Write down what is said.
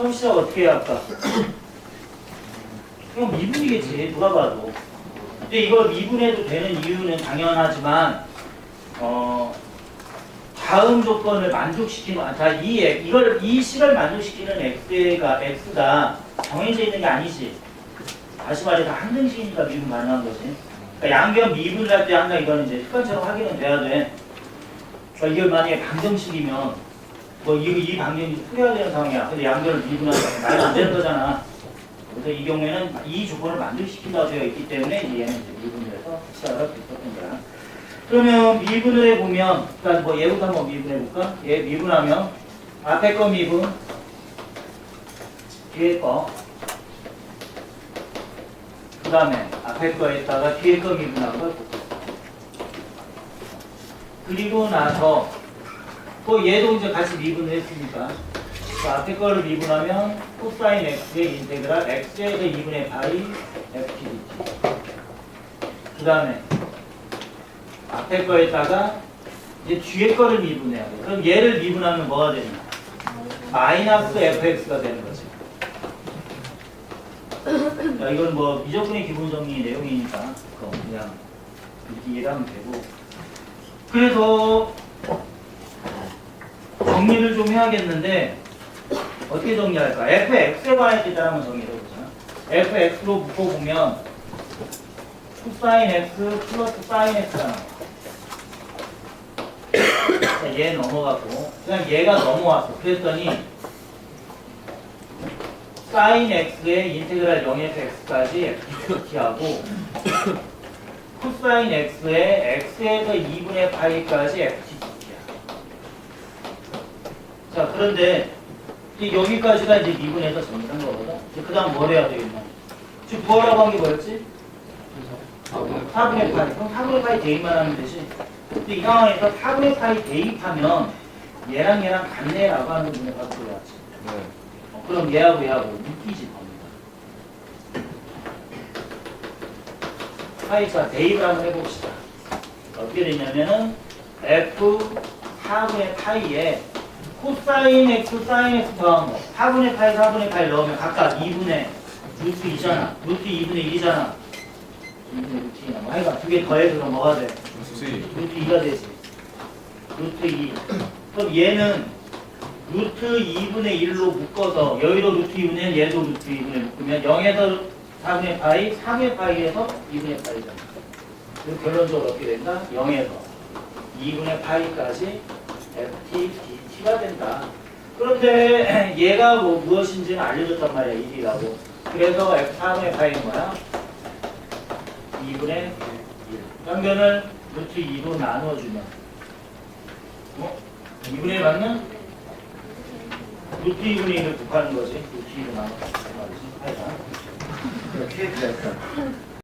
처음 시작 어떻게 해야 할까? 이건 미분이겠지 누가 봐도. 근데 이걸 미분해도 되는 이유는 당연하지만 어 다음 조건을 만족시키는 자이 이걸 이 식을 만족시키는 x가 x가 정해져 있는 게 아니지. 다시 말해서 항등식이니까 미분 가능한 거지. 그러니까 양변 미분을 할 때 항상 이거는 이제 습관처럼 확인은 돼야 돼. 그러니까 이걸 만약에 방정식이면 뭐 이, 이 방정식이 풀어야 되는 상황이야 근데 양변을 미분하면 말이 안 되는 거잖아 그래서 이 경우에는 이 조건을 만족시킨다고 되어 있기 때문에 얘는 이제 미분을 해서 시작을 할수 있었던 거야 그러면 미분을 해보면 일단 뭐 얘부터 한번 미분해볼까? 얘 미분하면 앞에 거 미분 뒤에 거 그 다음에 앞에 거에다가 뒤에 거 곱해. 그리고 나서 또 얘도 이제 같이 미분을 했으니까 그 앞에 거를 미분하면 코사인 x의 인테그랄 대해 2분의 파이 ft dt 그 다음에 앞에 거에다가 이제 뒤에 거를 미분해야 돼. 그럼 얘를 미분하면 뭐가 되냐? 마이너스 fx가 되는 거지. 자, 이건 뭐 미적분의 기본 정리 내용이니까 그냥 이렇게 이해를 하면 되고. 그래서 정리를 좀 해야겠는데 어떻게 정리할까? fx에 관한 일단 한번 정리해 보자. fx로 묶어보면 코사인 x 플러스 사인 나와. 자, 얘 넘어갔고 그냥 얘가 넘어왔어. 그랬더니 사인 x의 인테그랄 0에서 x까지 ft하고 코사인 x의 x에서 2분의 파이까지 ftdt야. 자 그런데 이제 여기까지가 이제 미분해서 정리한 거거든. 그 다음 뭘 해야 되겠냐? 지금 부하라고 한 게 뭐였지? 4분의 파이. 그럼 4분의 파이 대입만 하면 되지. 근데 이 상황에서 4분의 파이 대입하면 얘랑 얘랑 같네라고 하는 바로 들어왔지. 네. 어, 그럼 얘하고 얘하고 묶이지 겁니다. 파이자 대입을 한번 해봅시다. 어떻게 되냐면은 f 4분의 파이에 코사인 x 사인 x 더한 거 4분의 파이 4분의 파이 넣으면 각각 2분의 루트 2잖아. 루트 2분의 1이잖아. 2분의 루트 2나 뭐 하여간 두개 더해서 그럼 뭐가 돼? 루트 2가 되지. 루트 2. 그럼 얘는 루트 2분의 1로 묶어서 여기도 루트 2분의 1, 얘도 루트 2분의 묶으면 0에서 4분의 파이, 3의 파이에서 2분의 파이잖아. 결론적으로 어떻게 된다? 0에서 2분의 파이까지 ft, dt가 된다. 그런데 얘가 뭐 무엇인지는 알려줬단 말이야, 1이라고. 그래서 f 4분의 파이는 뭐야? 2분의 1. 양변을 루트 2로 나눠주면 어? 2분의 맞는? 루트 2분의 1을 곱하는 거지. 루트 2로 나눠주는. 하여간. 이렇게 됐다.